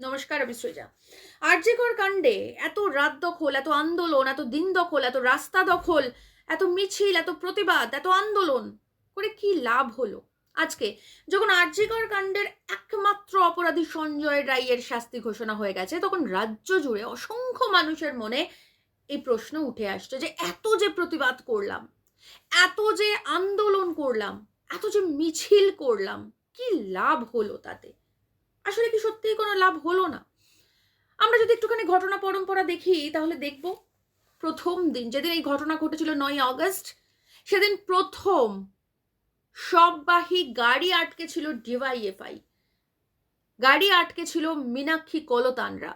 নমস্কার, আমি সৃজা। আরজিকর কাণ্ডে এত রাত দখল, এত আন্দোলন, এত দিন দখল, এত রাস্তা দখল, এত মিছিল, এত প্রতিবাদ, এত আন্দোলন, করে কি লাভ হলো? আজকে যখন আরজিকর কাণ্ডের একমাত্র অপরাধী সঞ্জয় রায়ের শাস্তি ঘোষণা হয়ে গেছে, তখন রাজ্য জুড়ে অসংখ্য মানুষের মনে এই প্রশ্ন উঠে আসছে যে এত যে প্রতিবাদ করলাম, এত যে আন্দোলন করলাম, এত যে মিছিল করলাম, কি লাভ হলো তাতে? আসলে কি সত্যিই কোনো লাভ হলো না? আমরা যদি একটুখানি ঘটনা পরম্পরা দেখি, তাহলে দেখব প্রথম দিন, যেদিন এই ঘটনা ঘটেছিল নয় অগস্ট সেদিন প্রথম সববাহী গাড়ি আটকে ছিল ডিওয়াইএফআই। গাড়ি আটকে ছিল মীনাক্ষী কলতানরা।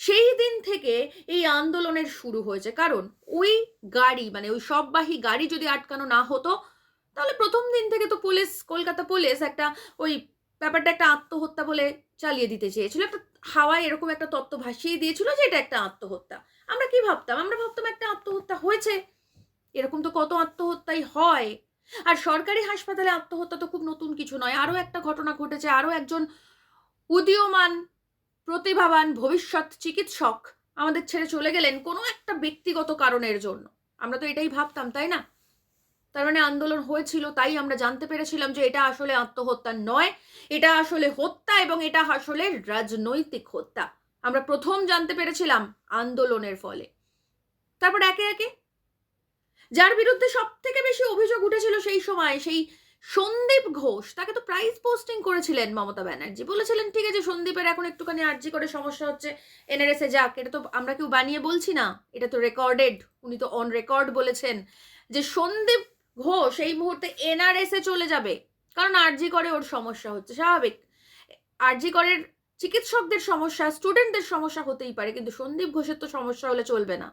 সেই দিন থেকে এই আন্দোলনের শুরু হয়েছে। কারণ ওই গাড়ি মানে ওই সববাহী গাড়ি যদি আটকানো না হতো, তাহলে প্রথম দিন থেকে তো পুলিশ, কলকাতা পুলিশ একটা ওই ব্যাপারটা একটা আত্মহত্যা বলে চালিয়ে দিতে চেয়েছিল। একটা হাওয়ায় এরকম একটা তত্ত্ব ভাসিয়ে দিয়েছিল যে এটা একটা আত্মহত্যা। আমরা কি ভাবতাম? আমরা ভাবতাম একটা আত্মহত্যা হয়েছে। এরকম তো কত আত্মহত্যাই হয়। আর সরকারি হাসপাতালে আত্মহত্যা তো খুব নতুন কিছু নয়। আরও একটা ঘটনা ঘটেছে। আরও একজন উদীয়মান, প্রতিভাবান, ভবিষ্যৎ চিকিৎসক আমাদের ছেড়ে চলে গেলেন কোনো একটা ব্যক্তিগত কারণের জন্য। আমরা তো এটাই ভাবতাম, তাই না? তার মানে আন্দোলন হয়েছিল, তাই আমরা জানতে পেরেছিলাম যে এটা আসলে আত্মহত্যা নয়, এটা আসলে হত্যা এবং এটা আসলে রাজনৈতিক হত্যা। আমরা প্রথম জানতে পেরেছিলাম আন্দোলনের ফলে। তারপর একে একে, যার বিরুদ্ধে সব থেকে বেশি অভিযোগ উঠেছিল সেই সময় সেই সন্দীপ ঘোষ, তাকে তো প্রাইজ পোস্টিং করেছিলেন মমতা ব্যানার্জি। বলেছিলেন, ঠিক আছে, সন্দীপের এখন একটুখানি আর্জি করে সমস্যা হচ্ছে, এনআরএসে যাক, এটা তো আমরা কেউ বানিয়ে বলছি না, এটা তো রেকর্ডেড উনি তো অন রেকর্ড বলেছেন যে সন্দীপ ঘোষ এই মুহূর্তে এনআরএসে চলে যাবে। কারণ আরজি করে ওর সমস্যা হচ্ছে, স্বাভাবিক। আরজি করের চিকিৎসকদের সমস্যা স্টুডেন্টদের সমস্যা হতেই পারে, কিন্তু সন্দীপ ঘোষের তো সমস্যা হলে চলবে না।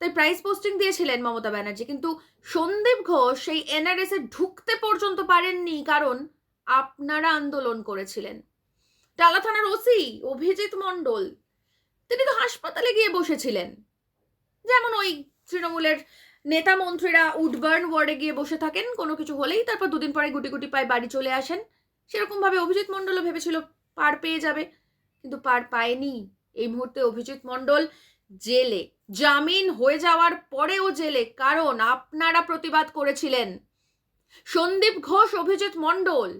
তাই প্রাইস পোস্টিং দিয়েছিলেন মমতা ব্যানার্জি, কিন্তু সন্দীপ ঘোষ সেই এনআরএস এ ঢুকতে পর্যন্ত পারেননি, কারণ আপনারা আন্দোলন করেছিলেন। টালা থানার ওসি অভিজিৎ মণ্ডল, তিনি তো হাসপাতালে গিয়ে বসেছিলেন। যেমন ওই তৃণমূলের নেতা মন্ত্রীরা উডবার্ন ওয়ার্ডে গিয়ে বসে থাকেন, কোনো কিছু হলেই তারপর দুদিন পরে গুটি গুটি পায়ে বাড়ি চলে আসেন। সেরকমভাবে অভিজিৎ মণ্ডলও ভেবেছিল পার পেয়ে যাবে, কিন্তু পার পায়নি। এই মুহূর্তে অভিজিৎ মণ্ডল জেলে, জামিন হয়ে যাওয়ার পরেও জেলে, কারণ আপনারা প্রতিবাদ করেছিলেন। সন্দীপ ঘোষ, অভিজিৎ মণ্ডল,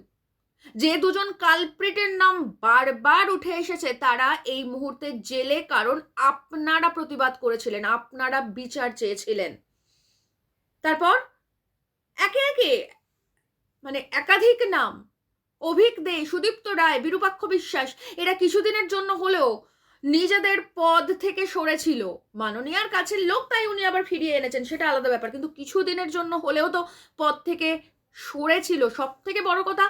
যে দুজন কালপ্রিটের নাম বারবার উঠে এসেছে, তারা এই মুহূর্তে জেলে, কারণ আপনারা প্রতিবাদ করেছিলেন, আপনারা বিচার চেয়েছিলেন। তারপর একে একে মানে একাধিক নাম, অভিক দে, সুদীপ্ত রায়, বিরূপাক্ষ বিশ্বাস, এরা কিছুদিনের জন্য হলেও নিজেদের পদ থেকে সরেছিল। মাননীয়ার কাছের লোক তাই উনি আবার ফিরিয়ে এনেছেন, সেটা আলাদা ব্যাপার। কিন্তু কিছুদিনের জন্য হলেও তো পদ থেকে সরেছিল। সব থেকে বড় কথা,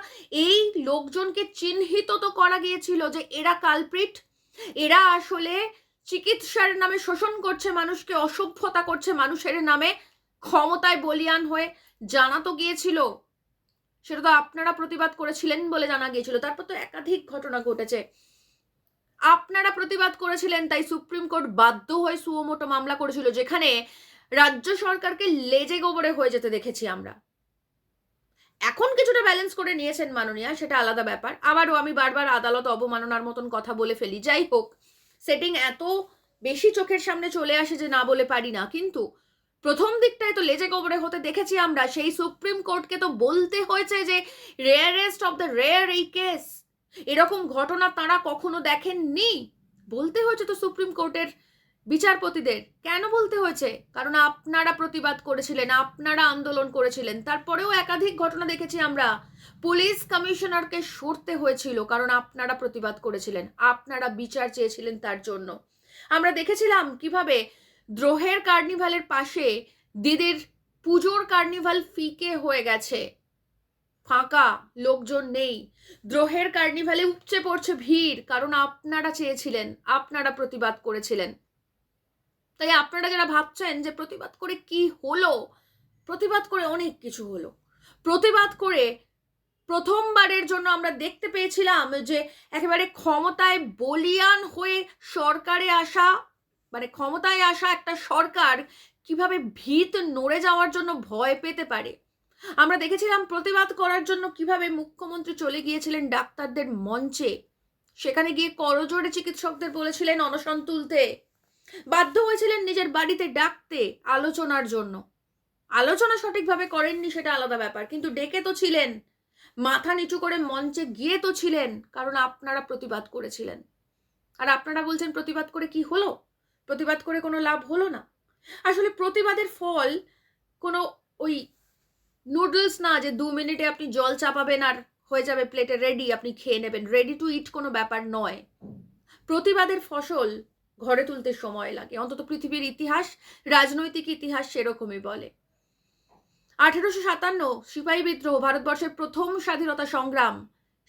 এই লোকজনকে চিহ্নিত তো করা গিয়েছিল যে এরা কালপ্রিট, এরা আসলে চিকিৎসার নামে শোষণ করছে মানুষকে, অসভ্যতা করছে মানুষের নামে ক্ষমতায় বলিয়ান হয়ে জানা তো গিয়েছিল, সেটা তো আপনারা প্রতিবাদ করেছিলেন বলে জানা গিয়েছিল, তারপর তো একাধিক ঘটনা ঘটেছে। আপনারা প্রতিবাদ করেছিলেন, তাই সুপ্রিম কোর্ট বাধ্য হয়ে সুমোটো মামলা করেছিল, যেখানে রাজ্য সরকারকে লেজে গোবরে হয়ে যেতে দেখেছি আমরা। এখন কিছুটা ব্যালেন্স করে নিয়েছেন মাননীয়া, সেটা আলাদা ব্যাপার। আবারও আমি বারবার আদালত অবমাননার মতন কথা বলে ফেলি। যাই হোক সেটিং এত বেশি চোখের সামনে চলে আসে যে না বলে পারি না, কিন্তু প্রথম দিকটায় তো লেজে কবরে হতে দেখেছি আমরা, সেই সুপ্রিম কোর্টকে তো বলতে হয়েছে যে রেয়ারেস্ট অফ দ্য রেয়ার এই কেস এরকম ঘটনা তারা কখনো দেখেননি? বলতে হয়েছে তো সুপ্রিম কোর্টের বিচারপতিদের। কেন বলতে হয়েছে? কারণ আপনারা প্রতিবাদ করেছিলেন, আপনারা আন্দোলন করেছিলেন। তারপরেও একাধিক ঘটনা দেখেছি আমরা। পুলিশ কমিশনারকে সরতে হয়েছিল কারণ আপনারা প্রতিবাদ করেছিলেন, আপনারা বিচার চেয়েছিলেন তার জন্য। আমরা দেখেছিলাম কীভাবে দ্রোহের কার্নিভালের পাশে দিদির পুজোর কার্নিভাল ফিকে হয়ে গেছে। ফাঁকা, লোকজন নেই। দ্রোহের কার্নিভালে উপচে পড়ছে ভিড়, কারণ আপনারা চেয়েছিলেন, আপনারা প্রতিবাদ করেছিলেন। তাই আপনারা যারা ভাবছেন যে প্রতিবাদ করে কি হলো, প্রতিবাদ করে অনেক কিছু হলো। প্রতিবাদ করে প্রথমবারের জন্য আমরা দেখতে পেয়েছিলাম যে একেবারে ক্ষমতায় বলিয়ান হয়ে সরকারে আসা মানে ক্ষমতায় আসা একটা সরকার কীভাবে ভিত নড়ে যাওয়ার জন্য ভয় পেতে পারে? আমরা দেখেছিলাম প্রতিবাদ করার জন্য কীভাবে মুখ্যমন্ত্রী চলে গিয়েছিলেন ডাক্তারদের মঞ্চে। সেখানে গিয়ে করজোড়ে চিকিৎসকদের বলেছিলেন অনশন তুলতে। বাধ্য হয়েছিলেন নিজের বাড়িতে ডাকতে আলোচনার জন্য। আলোচনা সঠিকভাবে করেননি সেটা আলাদা ব্যাপার, কিন্তু ডেকে তো ছিলেন। মাথা নিচু করে মঞ্চে গিয়ে তো ছিলেন, কারণ আপনারা প্রতিবাদ করেছিলেন। আর আপনারা বলছেন প্রতিবাদ করে কি হলো? প্রতিবাদ করে কোনো লাভ হলো না। আসলে প্রতিবাদের ফল কোনো ওই নুডলস না যে দু মিনিটে আপনি জল চাপাবেন আর হয়ে যাবে প্লেটে রেডি আপনি খেয়ে নেবেন। রেডি টু ইট কোনো ব্যাপার নয়। প্রতিবাদের ফসল ঘরে তুলতে সময় লাগে। অন্তত পৃথিবীর ইতিহাস, রাজনৈতিক ইতিহাস সেরকমই বলে। আঠেরোশো সাতান্ন, সিপাহী বিদ্রোহ, ভারতবর্ষের প্রথম স্বাধীনতা সংগ্রাম,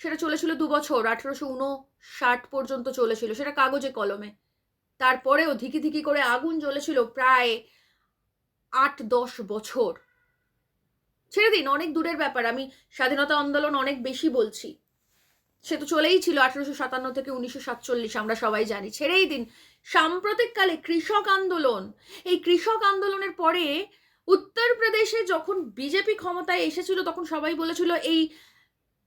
সেটা চলেছিল দু বছর। আঠেরোশো উনষাট পর্যন্ত চলেছিল। সেটা কাগজে কলমে। তারপরেও ধিকি ধিকি করে আগুন জ্বলেছিল প্রায় আট দশ বছর। ছেড়ে দিন, অনেক দূরের ব্যাপার, আমি স্বাধীনতা আন্দোলন অনেক বেশি বলছি। সে তো চলেই ছিল আঠেরোশো সাতান্ন থেকে উনিশশো সাতচল্লিশ, আমরা সবাই জানি। ছেড়েই দিন, সাম্প্রতিককালে কৃষক আন্দোলন, এই কৃষক আন্দোলনের পরে উত্তরপ্রদেশে যখন বিজেপি ক্ষমতায় এসেছিল, তখন সবাই বলেছিল, এই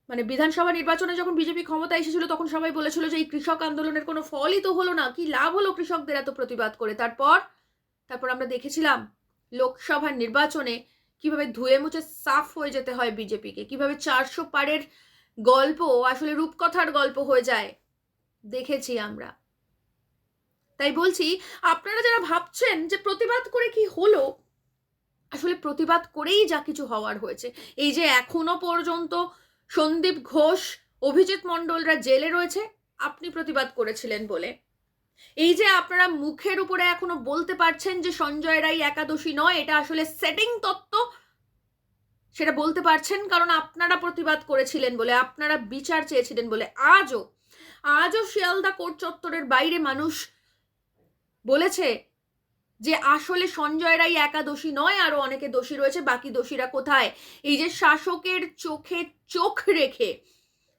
মানে বিধানসভা নির্বাচনে যখন বিজেপি ক্ষমতা এসেছিল, তখন সবাই বলেছিল যে এই কৃষক আন্দোলনের কোনো ফলই তো হলো না। কি লাভ হলো কৃষকদের এত প্রতিবাদ করে? তারপর তারপর আমরা দেখেছিলাম লোকসভা নির্বাচনে কীভাবে ধুয়ে মুছে সাফ হয়ে যেতে হয় বিজেপিকে, কীভাবে চারশো পারের গল্প, আসলে রূপকথার গল্প হয়ে যায়, দেখেছি আমরা। তাই বলছি, আপনারা যারা ভাবছেন যে প্রতিবাদ করে কি হলো, আসলে প্রতিবাদ করেই যা কিছু হওয়ার হয়েছে। এই যে এখনও পর্যন্ত সন্দীপ ঘোষ, অভিজিৎ মণ্ডলরা জেলে রয়েছে, আপনি প্রতিবাদ করেছিলেন বলে। এই যে আপনারা মুখের উপরে এখনও বলতে পারছেন যে সঞ্জয় রায় একাদশী নয়, এটা আসলে সেটিং তত্ত্ব, সেটা বলতে পারছেন কারণ আপনারা প্রতিবাদ করেছিলেন বলে, আপনারা বিচার চেয়েছিলেন বলে। আজও আজও শিয়ালদা কোর্ট চত্বরের বাইরে মানুষ বলেছে যে আসলে সঞ্জয় রায় একা দোষী নয়, আরও অনেকে দোষী রয়েছে, বাকি দোষীরা কোথায়? এই যে শাসকের চোখে চোখ রেখে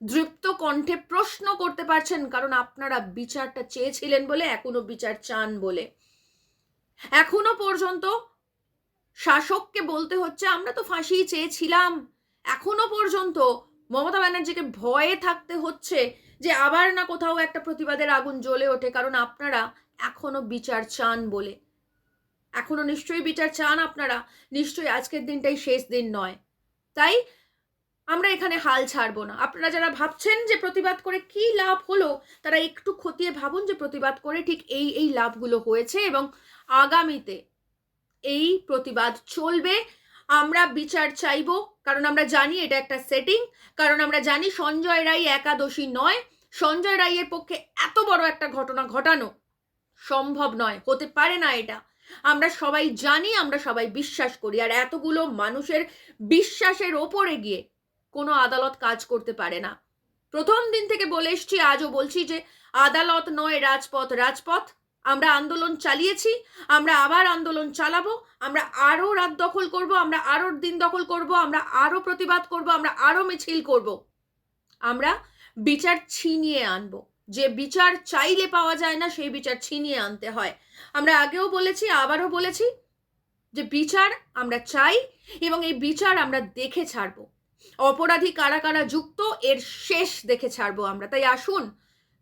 দৃপ্ত কণ্ঠে প্রশ্ন করতে পারছেন, কারণ আপনারা বিচারটা চেয়েছিলেন বলে, এখনও বিচার চান বলে। এখনও পর্যন্ত শাসককে বলতে হচ্ছে, আমরা তো ফাঁসি চেয়েছিলাম। এখনও পর্যন্ত মমতা ব্যানার্জিকে ভয়ে থাকতে হচ্ছে যে আবার না কোথাও একটা প্রতিবাদের আগুন জ্বলে ওঠে, কারণ আপনারা এখনও বিচার চান বলে। এখনও নিশ্চয়ই বিচার চান আপনারা? নিশ্চয়ই আজকের দিনটাই শেষ দিন নয়। তাই আমরা এখানে হাল ছাড়বো না। আপনারা যারা ভাবছেন যে প্রতিবাদ করে কি লাভ হলো, তারা একটু খতিয়ে ভাবুন যে প্রতিবাদ করে ঠিক এই এই লাভগুলো হয়েছে এবং আগামীতে এই প্রতিবাদ চলবে। আমরা বিচার চাইব, কারণ আমরা জানি এটা একটা সেটিং কারণ আমরা জানি সঞ্জয় রায় একাদশী নয়। সঞ্জয় রায়ের পক্ষে এত বড় একটা ঘটনা ঘটানো সম্ভব নয়, হতে পারে না এটা। আমরা সবাই জানি, আমরা সবাই বিশ্বাস করি। আর এতগুলো মানুষের বিশ্বাসের ওপরে গিয়ে কোনো আদালত কাজ করতে পারে না। প্রথম দিন থেকে বলে এসছি, আজও বলছি যে, আদালত নয়, রাজপথ রাজপথ। আমরা আন্দোলন চালিয়েছি, আমরা আবার আন্দোলন চালাবো, আমরা আরও রাত দখল করব, আমরা আরও দিন দখল করব, আমরা আরও প্রতিবাদ করব, আমরা আরও মিছিল করব। আমরা বিচার ছিনিয়ে আনব। যে বিচার চাইলে পাওয়া যায় না, সেই বিচার ছিনিয়ে আনতে হয়। আমরা আগেও বলেছি, আবারও বলেছি যে বিচার আমরা চাই এবং এই বিচার আমরা দেখে ছাড়ব। অপরাধী কারা কারা যুক্ত, এর শেষ দেখে ছাড়ব আমরা। তাই আসুন,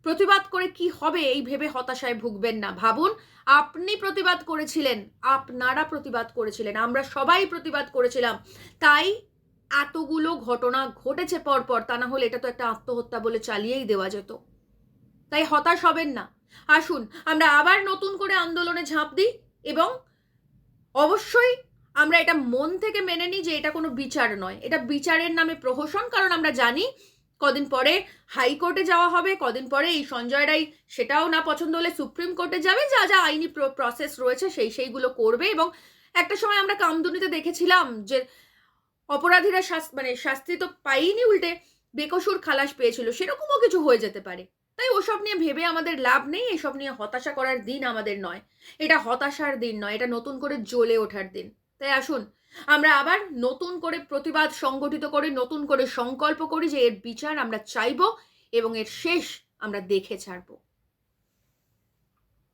প্রতিবাদ করে কি হবে এই ভেবে হতাশায় ভুগবেন না। ভাবুন, আপনি প্রতিবাদ করেছিলেন, আপনারা প্রতিবাদ করেছিলেন, আমরা সবাই প্রতিবাদ করেছিলাম। তাই এতগুলো ঘটনা ঘটেছে পরপর, তা না হলে এটা তো একটা আত্মহত্যা বলে চালিয়েই দেওয়া যেত। তাই হতাশ হবেন না। আসুন, আমরা আবার নতুন করে আন্দোলনে ঝাঁপ দিই এবং অবশ্যই আমরা এটা মন থেকে মেনে নিই যে এটা কোনো বিচার নয়। এটা বিচারের নামে প্রহসন, কারণ আমরা জানি কদিন পরে হাইকোর্টে যাওয়া হবে, কদিন পরে এই সঞ্জয় রায় সেটাও না পছন্দ হলে সুপ্রিম কোর্টে যাবে। যা যা আইনি প্রসেস রয়েছে সেই সেইগুলো করবে এবং একটা সময় আমরা কামদুনিতে দেখেছিলাম যে অপরাধীরা মানে শাস্তি তো পাইনি উল্টে বেকসুর খালাস পেয়েছিল, সেরকমও কিছু হয়ে যেতে পারে। ওসব নিয়ে ভেবে আমাদের লাভ নেই, এসব নিয়ে হতাশা করার দিন আমাদের নয়। এটা হতাশার দিন নয়, এটা নতুন করে জ্বলে ওঠার দিন। তাই আসুন, আমরা আবার নতুন করে প্রতিবাদ সংগঠিত করে, নতুন করে সংকল্প করি যে এর বিচার আমরা চাইব এবং এর শেষ আমরা দেখে ছাড়বো।